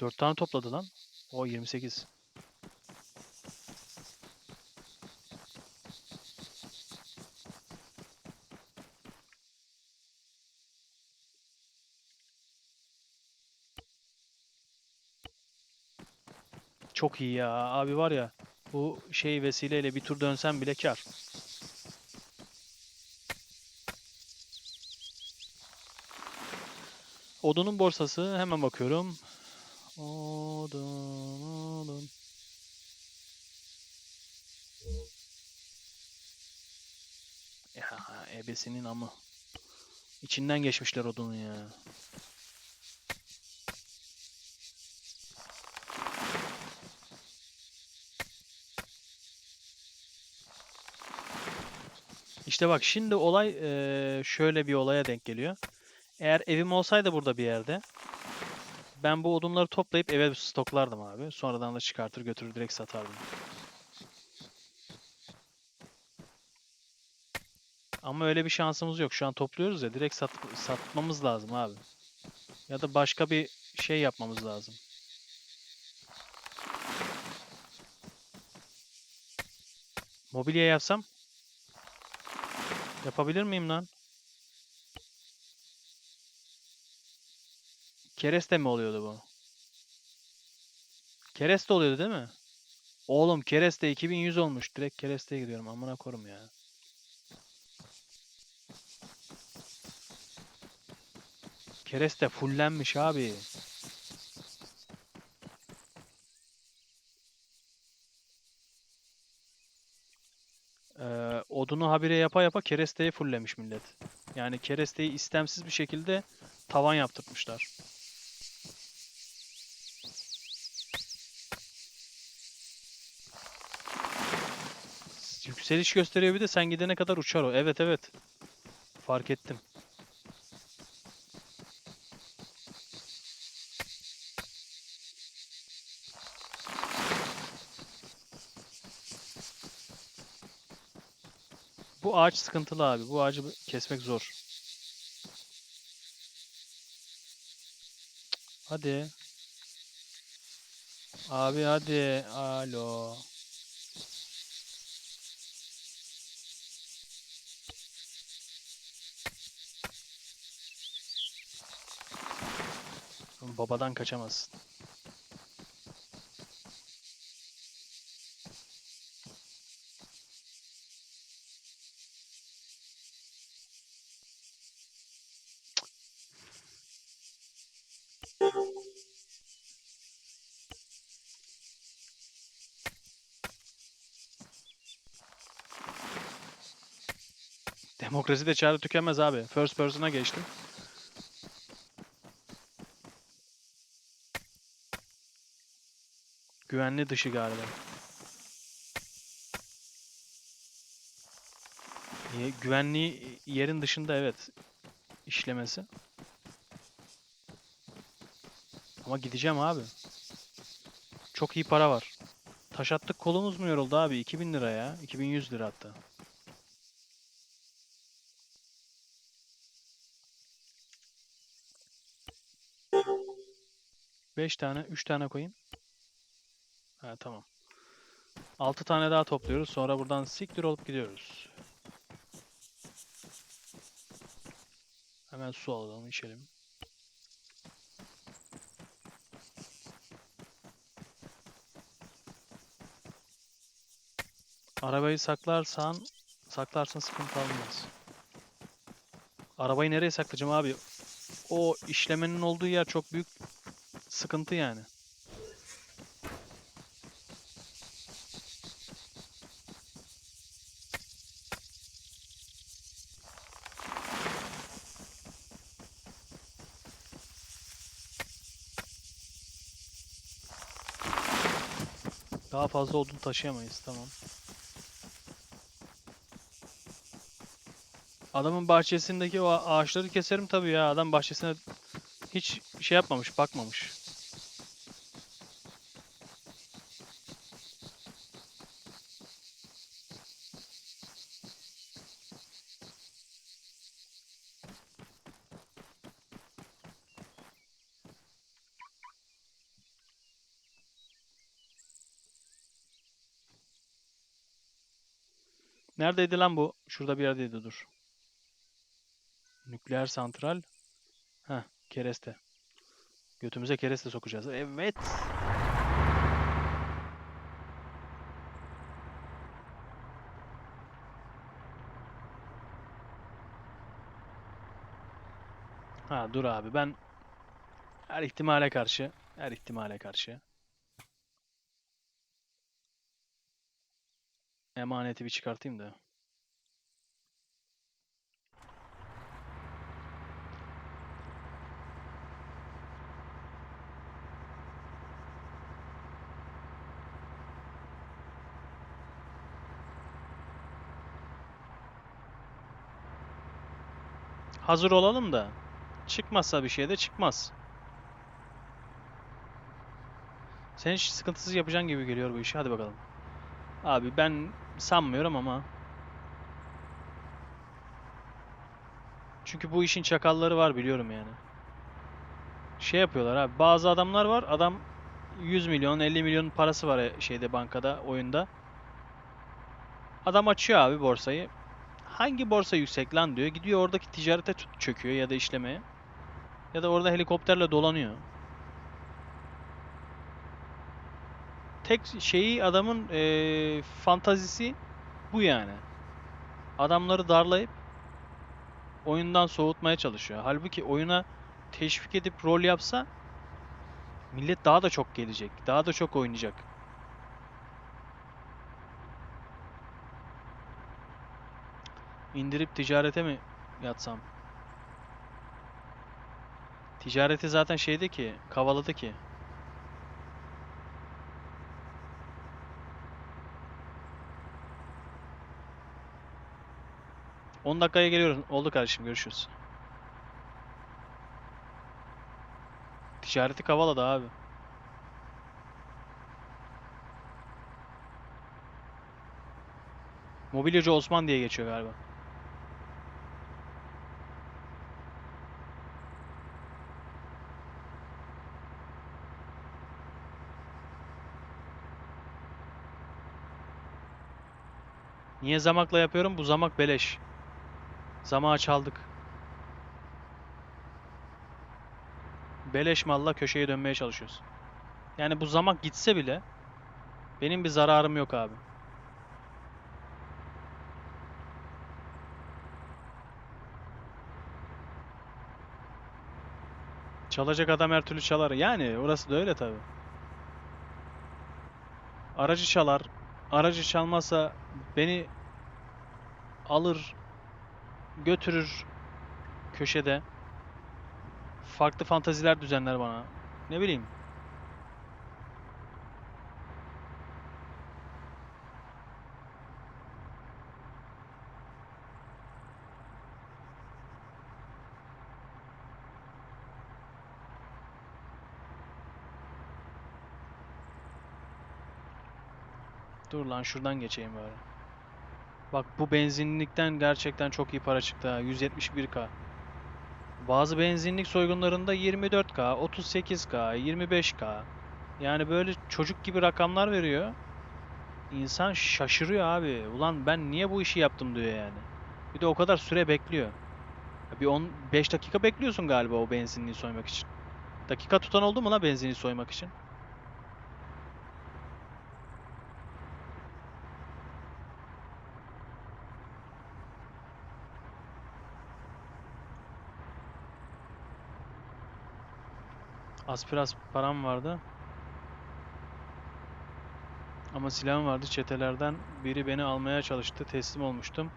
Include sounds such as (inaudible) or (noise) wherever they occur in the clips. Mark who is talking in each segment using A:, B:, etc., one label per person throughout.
A: 4 tane topladı lan. O 28. Çok iyi ya. Abi var ya bu şey vesileyle bir tur dönsem bile kar. Odunun borsası hemen bakıyorum. Odun, odun. Ya ebesinin amı. İçinden geçmişler odunun ya. İşte bak şimdi olay eee, şöyle bir olaya denk geliyor. Eğer evim olsaydı burada bir yerde ben bu odunları toplayıp eve stoklardım abi. Sonradan da çıkartır götürür direkt satardım. Ama öyle bir şansımız yok. Şu an topluyoruz ya direkt sat, satmamız lazım abi. Ya da başka bir şey yapmamız lazım. Mobilya yapsam yapabilir miyim lan? Kereste mi oluyordu bu? Kereste oluyordu değil mi? Oğlum kereste 2100 olmuş. Direkt keresteye gidiyorum. Amına korum ya. Kereste fullenmiş abi. Ee, odunu habire yapa yapa keresteyi fullemiş millet. Yani keresteyi istemsiz bir şekilde tavan yaptırmışlar. Yükseliş gösteriyor bir de sen gidene kadar uçar o. Evet evet. Fark ettim. Bu ağaç sıkıntılı abi. Bu ağacı kesmek zor. Hadi. Abi hadi. Alo. Babadan kaçamazsın. Demokrasi de çare tükenmez abi. First person'a geçtim. Güvenli dışı galiba. Niye? Güvenliği yerin dışında evet işlemesi. Ama gideceğim abi. Çok iyi para var. Taş attık kolumuz mu yoruldu abi? 2000 lira ya. 2100 lira hatta. Beş tane, üç tane koyayım. Ha tamam. 6 tane daha topluyoruz. Sonra buradan siktir olup gidiyoruz. Hemen su alalım, içelim. Arabayı saklarsan, saklarsan sıkıntı olmaz. Arabayı nereye saklayacağım abi? O işlemenin olduğu yer çok büyük sıkıntı yani. Daha fazla odun taşıyamayız tamam. Adamın bahçesindeki o ağaçları keserim tabii ya. Adam bahçesine hiç şey yapmamış, bakmamış. Neredeydi lan bu? Şurada bir yerdeydi dur. Nükleer santral. Heh, kereste. Götümüze kereste sokacağız. Evet. Ha dur abi ben her ihtimale karşı her ihtimale karşı emaneti bir çıkartayım da. Hazır olalım da çıkmazsa bir şey de çıkmaz. Sen hiç sıkıntısız yapacaksın gibi geliyor bu işi. Hadi bakalım. Abi ben sanmıyorum ama. Çünkü bu işin çakalları var biliyorum yani. Şey yapıyorlar abi. Bazı adamlar var. Adam 100 milyon, 50 milyon parası var e- şeyde bankada, oyunda. Adam açıyor abi borsayı. Hangi borsa yüksek lan diyor. Gidiyor oradaki ticarete çöküyor ya da işlemeye. Ya da orada helikopterle dolanıyor. Tek şeyi adamın eee, fantazisi bu yani. Adamları darlayıp oyundan soğutmaya çalışıyor. Halbuki oyuna teşvik edip rol yapsa millet daha da çok gelecek. Daha da çok oynayacak. İndirip ticarete mi yatsam? Ticareti zaten şeydi ki, kavaladı ki. On dakikaya geliyoruz. Oldu kardeşim görüşürüz. Ticareti kavaladı abi. Mobilyacı Osman diye geçiyor galiba. Niye zamakla yapıyorum? Bu zamak beleş. Zamağı çaldık. Beleş malla köşeye dönmeye çalışıyoruz. Yani bu zamak gitse bile benim bir zararım yok abi. Çalacak adam her türlü çalar. Yani orası da öyle tabi. Aracı çalar. Aracı çalmazsa beni alır götürür köşede. Farklı fantaziler düzenler bana. Ne bileyim. Dur lan şuradan geçeyim bari. Bak bu benzinlikten gerçekten çok iyi para çıktı ha. 171k. Bazı benzinlik soygunlarında 24k, 38k, 25k. Yani böyle çocuk gibi rakamlar veriyor. İnsan şaşırıyor abi. Ulan ben niye bu işi yaptım diyor yani. Bir de o kadar süre bekliyor. Bir 15 dakika bekliyorsun galiba o benzinliği soymak için. Dakika tutan oldu mu la benzinliği soymak için? Aspiras param vardı. Ama silahım vardı. Çetelerden biri beni almaya çalıştı. Teslim olmuştum.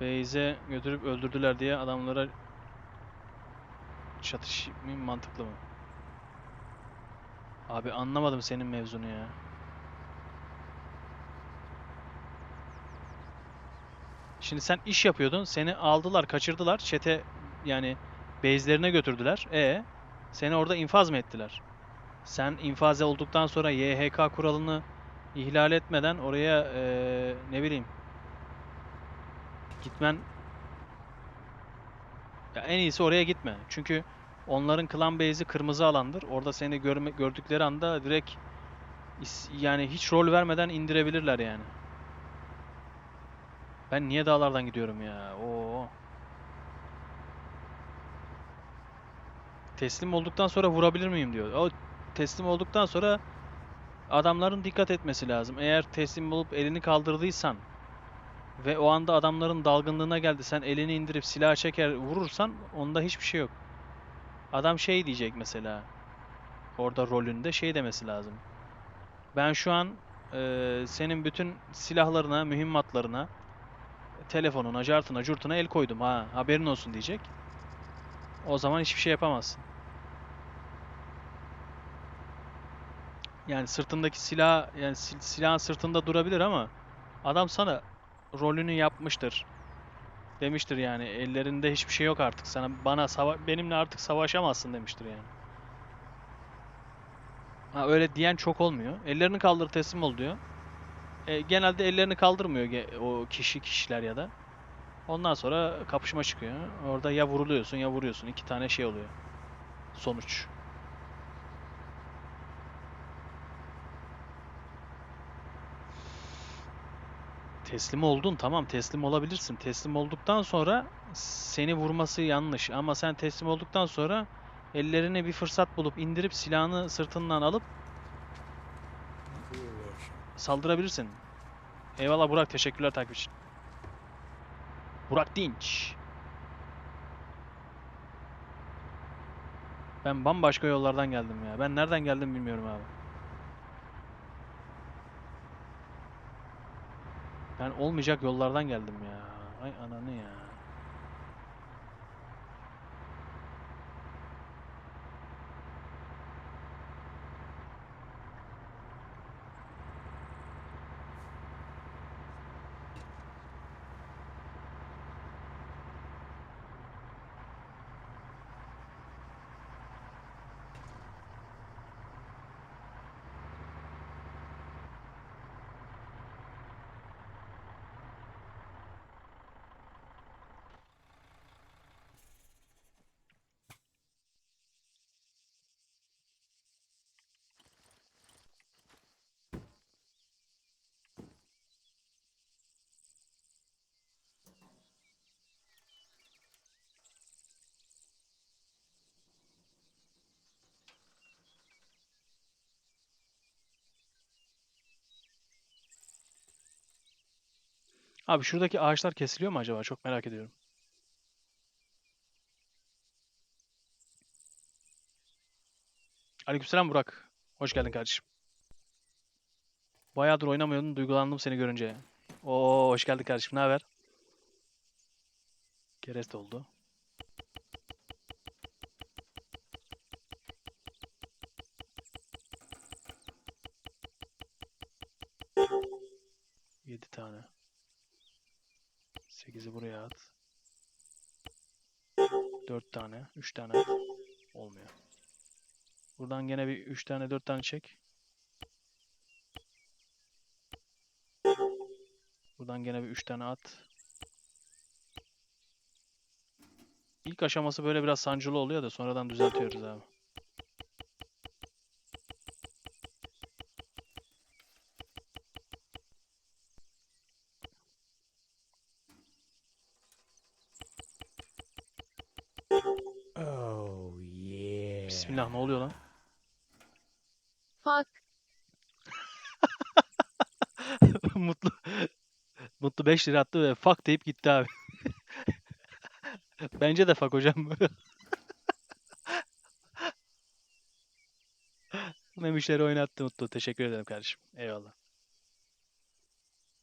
A: Beyze götürüp öldürdüler diye adamlara çatışmayayım mantıklı mı? Abi anlamadım senin mevzunu ya. Şimdi sen iş yapıyordun. Seni aldılar, kaçırdılar. Çete yani base'lerine götürdüler. E seni orada infaz mı ettiler? Sen infaz olduktan sonra YHK kuralını ihlal etmeden oraya eee, ne bileyim gitmen ya en iyisi oraya gitme. Çünkü onların clan base'i kırmızı alandır. Orada seni görme, gördükleri anda direkt yani hiç rol vermeden indirebilirler yani. Ben niye dağlardan gidiyorum ya? Oo. Teslim olduktan sonra vurabilir miyim diyor. O teslim olduktan sonra adamların dikkat etmesi lazım. Eğer teslim olup elini kaldırdıysan ve o anda adamların dalgınlığına geldi sen elini indirip silah çeker vurursan onda hiçbir şey yok. Adam şey diyecek mesela. Orada rolünde şey demesi lazım. Ben şu an eee, senin bütün silahlarına, mühimmatlarına, telefonuna, cartına, curtuna el koydum ha. Haberin olsun diyecek. O zaman hiçbir şey yapamazsın. Yani sırtındaki silah yani sil- silahın sırtında durabilir ama adam sana rolünü yapmıştır. Demiştir yani ellerinde hiçbir şey yok artık. Sana bana sava- benimle artık savaşamazsın demiştir yani. Ha öyle diyen çok olmuyor. Ellerini kaldır teslim ol diyor. E, genelde ellerini kaldırmıyor o kişi kişiler ya da. Ondan sonra kapışma çıkıyor. Orada ya vuruluyorsun ya vuruyorsun. İki tane şey oluyor. Sonuç. Teslim oldun tamam teslim olabilirsin. Teslim olduktan sonra seni vurması yanlış. Ama sen teslim olduktan sonra ellerine bir fırsat bulup indirip silahını sırtından alıp saldırabilirsin. Eyvallah Burak teşekkürler takip için. Burak Dinç. Ben bambaşka yollardan geldim ya. Ben nereden geldim bilmiyorum abi. Ben olmayacak yollardan geldim ya. Ay ananı ya. Abi şuradaki ağaçlar kesiliyor mu acaba? Çok merak ediyorum. Aleykümselam Burak. Hoş geldin kardeşim. Bayağıdır oynamıyordun. Duygulandım seni görünce. Oo hoş geldin kardeşim. Ne haber? Kerest oldu. 4 tane, 3 tane olmuyor. Buradan gene bir 3 tane, 4 tane çek. Buradan gene bir 3 tane at. İlk aşaması böyle biraz sancılı oluyor da sonradan düzeltiyoruz abi. Bismillah ne oluyor lan?
B: Fuck. (laughs)
A: Mutlu Mutlu 5 lira attı ve fuck deyip gitti abi. (laughs) Bence de fuck hocam. (laughs) Memişleri oynattı Mutlu. Teşekkür ederim kardeşim. Eyvallah.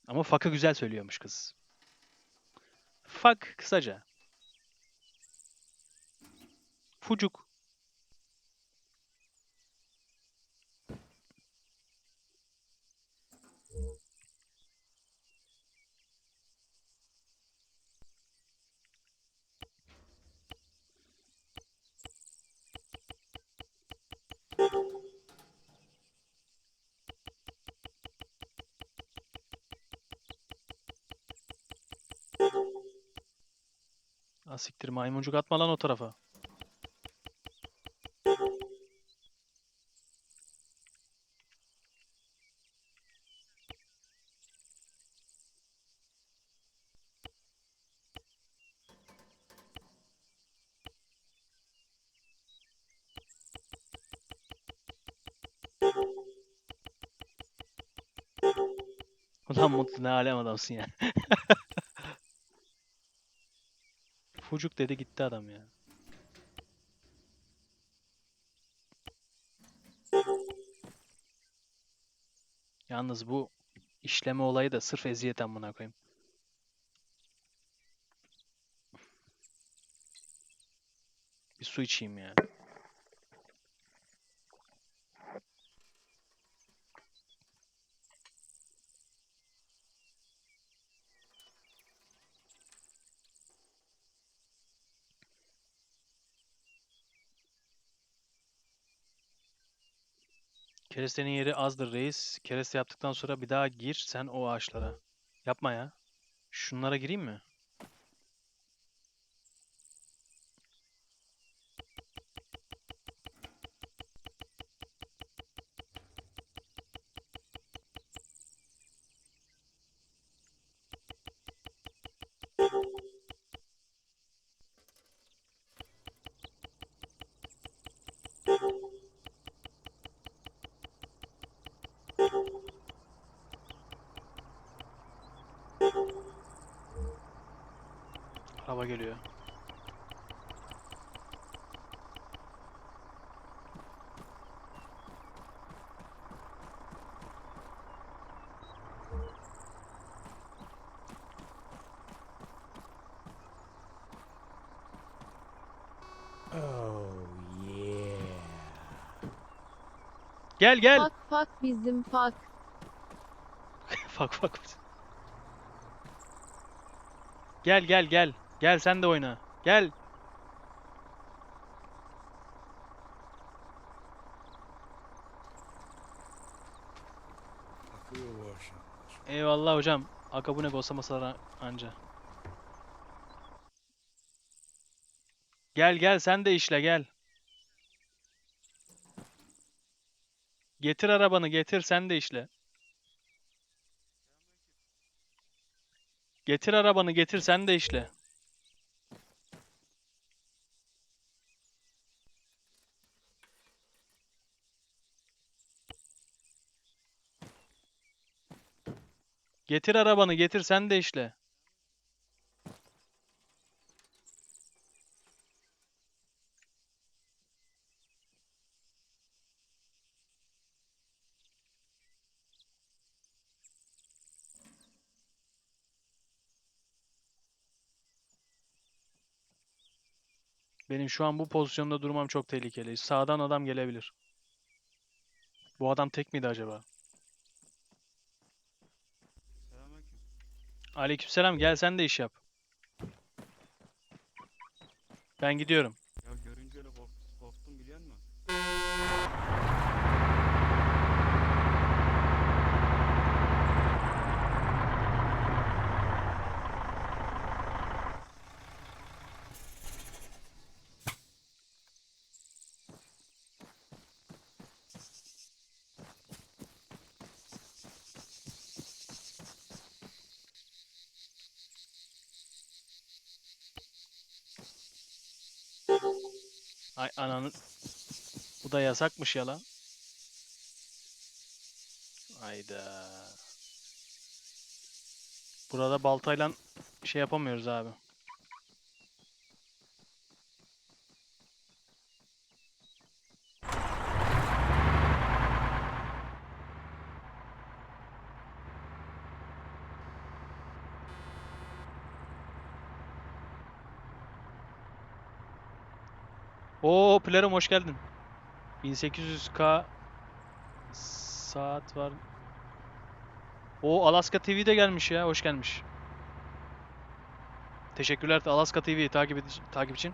A: Ama fuck'ı güzel söylüyormuş kız. Fuck kısaca. Fucuk. Siktir maymuncuk atma lan o tarafa. Ulan mutlu ne alem adamsın ya. (laughs) Fucuk dedi gitti adam ya. Yalnız bu işleme olayı da sırf eziyet amına koyayım. Bir su içeyim ya. Kerestenin yeri azdır reis. Kereste yaptıktan sonra bir daha gir sen o ağaçlara. Yapma ya. Şunlara gireyim mi? Araba geliyor. Gel gel.
B: Fak fak bizim fak.
A: Bak bak. Gel gel gel. Gel sen de oyna. Gel.
C: Akıyor bu akşam.
A: Eyvallah hocam. Aga bu ne basamasalar anca. Gel gel sen de işle gel. Getir arabanı getir sen de işle. Getir arabanı getir sen de işle. Getir arabanı getir sen de işle. Benim şu an bu pozisyonda durmam çok tehlikeli. Sağdan adam gelebilir. Bu adam tek miydi acaba? Aleykümselam gel sen de iş yap. Ben gidiyorum.
D: Ya görünce öyle kork korktum biliyor musun?
A: Ay ananı. Bu da yasakmış ya lan. Hayda. Burada baltayla şey yapamıyoruz abi. Oo Plarım hoş geldin. 1800K saat var. O Alaska TV de gelmiş ya. Hoş gelmiş. Teşekkürler Alaska TV takip, takip için.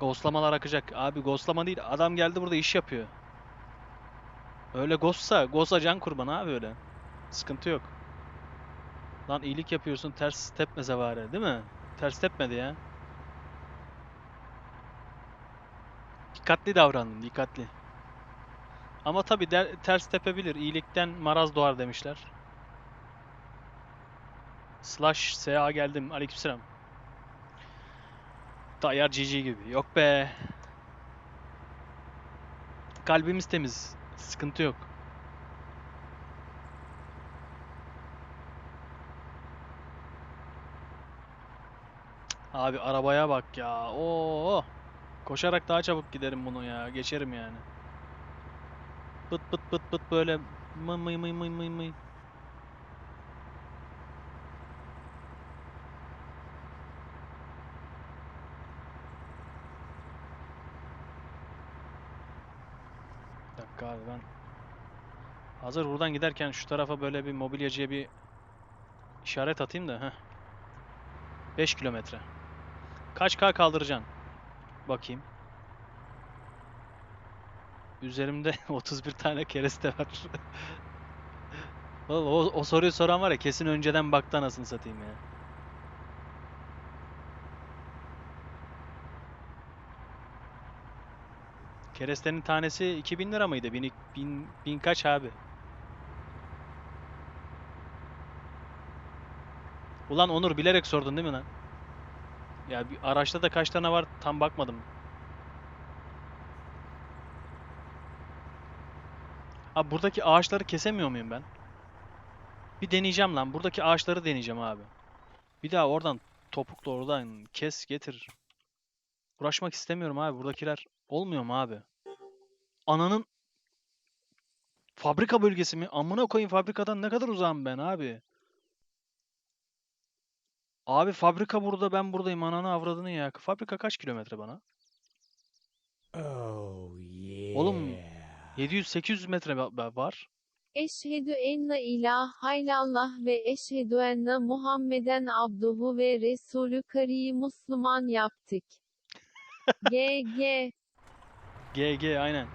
A: Ghostlamalar akacak. Abi ghostlama değil. Adam geldi burada iş yapıyor. Öyle ghostsa, ghost'a can kurban abi öyle. Sıkıntı yok. Lan iyilik yapıyorsun ters tepmese bari değil mi? Ters tepmedi ya. Dikkatli davranın, dikkatli. Ama tabii der- ters tepebilir. İyilikten maraz doğar demişler. Slash SA geldim. Aleykümselam. Tayyar GG gibi. Yok be. Kalbimiz temiz. Sıkıntı yok. Abi arabaya bak ya. Oo. Koşarak daha çabuk giderim bunu ya. Geçerim yani. Pıt pıt pıt pıt böyle mıy mıy mıy mıy mıy mıy. Bir dakika abi ben hazır buradan giderken şu tarafa böyle bir mobilyacıya bir işaret atayım da heh. 5 kilometre. Kaç K kaldıracaksın? Bakayım. Üzerimde (laughs) 31 tane kereste var. (laughs) Oğlum o, o soruyu soran var ya kesin önceden baktı anasını satayım ya. Kerestenin tanesi 2000 lira mıydı? Bin, bin, bin kaç abi? Ulan Onur bilerek sordun değil mi lan? Ya bir araçta da kaç tane var tam bakmadım. Abi buradaki ağaçları kesemiyor muyum ben? Bir deneyeceğim lan. Buradaki ağaçları deneyeceğim abi. Bir daha oradan topukla oradan kes getir. Uğraşmak istemiyorum abi. Buradakiler olmuyor mu abi? Ananın fabrika bölgesi mi? Amına koyayım fabrikadan ne kadar uzağım ben abi? Abi fabrika burada ben buradayım ananı avradını ya. Fabrika kaç kilometre bana?
C: Oh yeah.
A: Oğlum, 700-800 metre var.
B: Eşhedü enne ilahe illallah ve eşhedü enne Muhammeden abduhu ve resulü kariyi Müslüman yaptık. (laughs) GG.
A: GG aynen.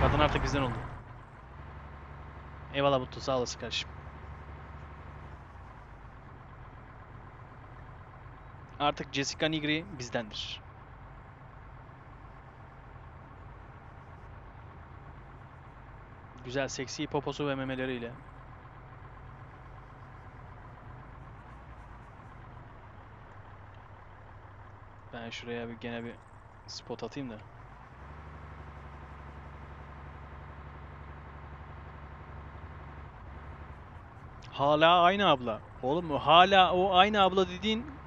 A: Kadın artık bizden oldu. Eyvallah Mutlu sağ olasın kardeşim. Artık Jessica Nigri bizdendir. Güzel seksi poposu ve memeleriyle. Ben şuraya bir gene bir spot atayım da. Hala aynı abla. Oğlum hala o aynı abla dediğin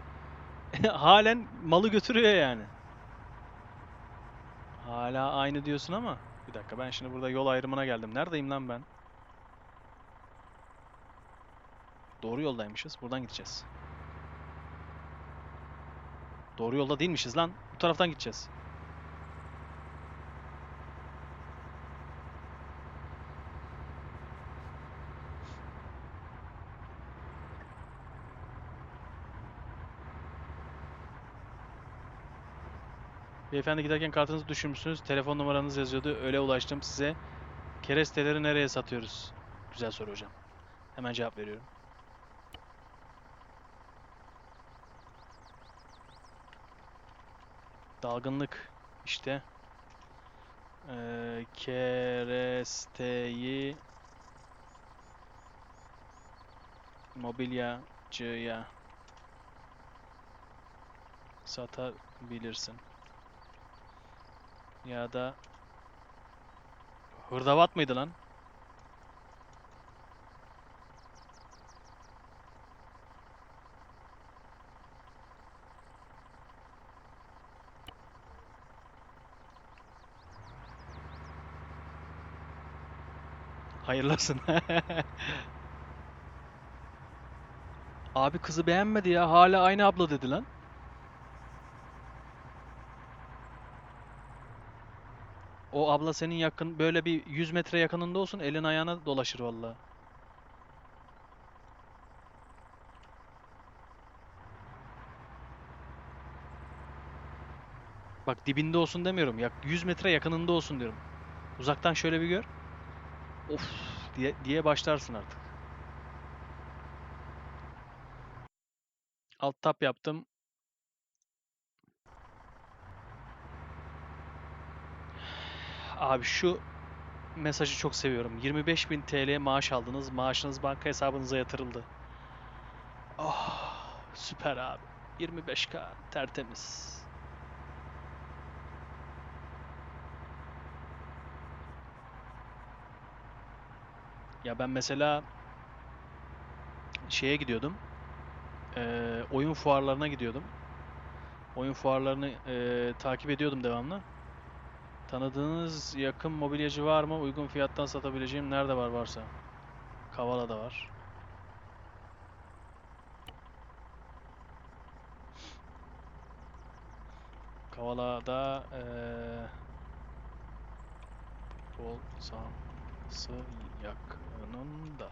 A: (laughs) halen malı götürüyor yani. Hala aynı diyorsun ama bir dakika ben şimdi burada yol ayrımına geldim. Neredeyim lan ben? Doğru yoldaymışız. Buradan gideceğiz. Doğru yolda değilmişiz lan. Bu taraftan gideceğiz. Beyefendi giderken kartınızı düşürmüşsünüz. Telefon numaranız yazıyordu. Öyle ulaştım size. Keresteleri nereye satıyoruz? Güzel soru hocam. Hemen cevap veriyorum. Dalgınlık işte. Ee, keresteyi mobilyacıya satabilirsin. Ya da hırdavat mıydı lan? Hayırlı olsun. (laughs) Abi kızı beğenmedi ya. Hala aynı abla dedi lan. O abla senin yakın böyle bir 100 metre yakınında olsun elin ayağına dolaşır vallahi. Bak dibinde olsun demiyorum. Yak 100 metre yakınında olsun diyorum. Uzaktan şöyle bir gör. Of diye diye başlarsın artık. Alt tab yaptım. Abi şu mesajı çok seviyorum. 25.000 TL maaş aldınız. Maaşınız banka hesabınıza yatırıldı. Oh, süper abi. 25k tertemiz. Ya ben mesela şeye gidiyordum. E, oyun fuarlarına gidiyordum. Oyun fuarlarını e, takip ediyordum devamlı. Tanıdığınız yakın mobilyacı var mı? Uygun fiyattan satabileceğim nerede var varsa. Kavala'da var. Kavala'da eee futbol sahası yakınında.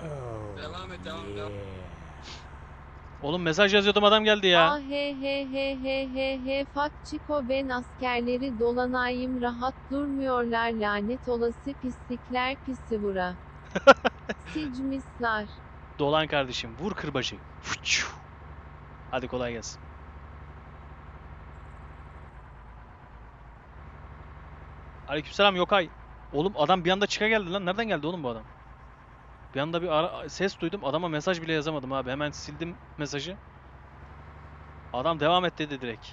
C: Oh,
E: Devam et, devam, devam.
A: Oğlum mesaj yazıyordum adam geldi ya.
B: Ah he he he he he he Chico ben askerleri dolanayım rahat durmuyorlar lanet olası pislikler pisi vura. (laughs) Sicmislar.
A: Dolan kardeşim vur kırbacı. Fıçu. Hadi kolay gelsin. Aleykümselam Yokay. Oğlum adam bir anda çıka geldi lan. Nereden geldi oğlum bu adam? Bir anda bir ara- ses duydum. Adama mesaj bile yazamadım abi. Hemen sildim mesajı. Adam devam et dedi direkt.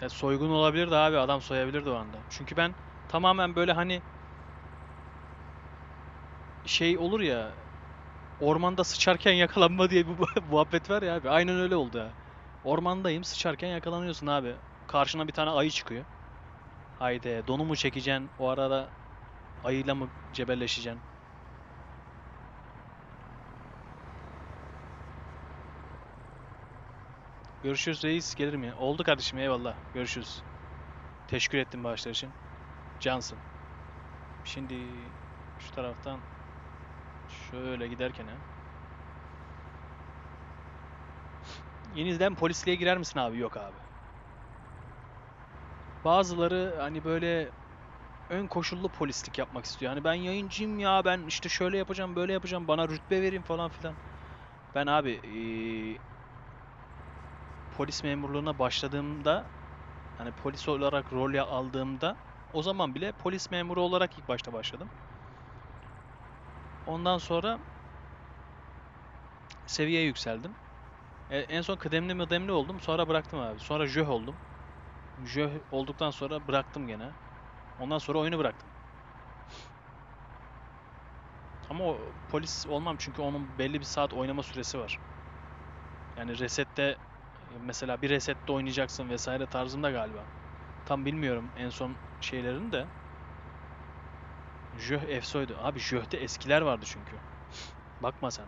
A: Ya soygun olabilirdi abi. Adam soyabilirdi o anda. Çünkü ben tamamen böyle hani şey olur ya ormanda sıçarken yakalanma diye bir (laughs) muhabbet var ya abi. Aynen öyle oldu ya. Ormandayım sıçarken yakalanıyorsun abi. Karşına bir tane ayı çıkıyor. Haydi donumu çekeceksin. O arada ayıyla mı cebelleşeceksin? Görüşürüz reis. Gelirim ya. Oldu kardeşim eyvallah. Görüşürüz. Teşekkür ettim bağışlar için. Cansın. Şimdi şu taraftan şöyle giderken ha. Yeniden polisliğe girer misin abi? Yok abi. Bazıları hani böyle ön koşullu polislik yapmak istiyor. Hani ben yayıncıyım ya ben işte şöyle yapacağım böyle yapacağım bana rütbe verin falan filan. Ben abi eee, polis memurluğuna başladığımda hani polis olarak rol aldığımda o zaman bile polis memuru olarak ilk başta başladım. Ondan sonra seviye yükseldim. E, en son kıdemli mıdemli oldum. Sonra bıraktım abi. Sonra jöh oldum. Jöh olduktan sonra bıraktım gene. Ondan sonra oyunu bıraktım. Ama o, polis olmam çünkü onun belli bir saat oynama süresi var. Yani resette mesela bir resette oynayacaksın vesaire tarzında galiba. Tam bilmiyorum en son şeylerini de. Jöh efsoydu. Abi Jöh'te eskiler vardı çünkü. Bakma sen.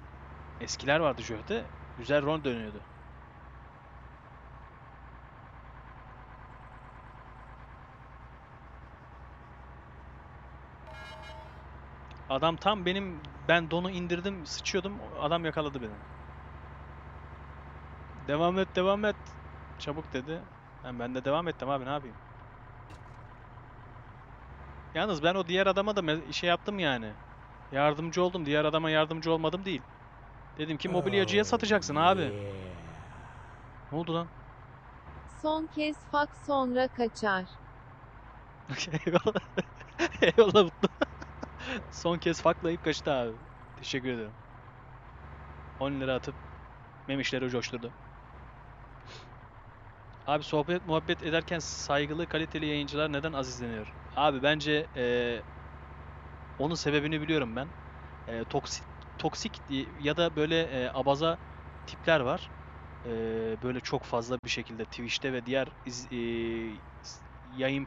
A: Eskiler vardı Jöh'te. Güzel rol dönüyordu. Adam tam benim ben donu indirdim sıçıyordum adam yakaladı beni. Devam et devam et. Çabuk dedi. Ben, ben de devam ettim abi ne yapayım. Yalnız ben o diğer adama da şey yaptım yani. Yardımcı oldum. Diğer adama yardımcı olmadım değil. Dedim ki mobilyacıya
C: Oh,
A: satacaksın abi.
C: yeah.
A: Ne oldu lan?
B: Son kez fuck sonra kaçar. (laughs)
A: Eyvallah. Eyvallah mutlu. (laughs) Son kez faklayıp kaçtı abi. Teşekkür ederim. 10 lira atıp memişleri coşturdu. Abi sohbet muhabbet ederken saygılı kaliteli yayıncılar neden az izleniyor? Abi bence eee onun sebebini biliyorum ben. Eee toksik toksik ya da böyle eee, abaza tipler var. Eee, böyle çok fazla bir şekilde Twitch'te ve diğer iz- eee, yayın platform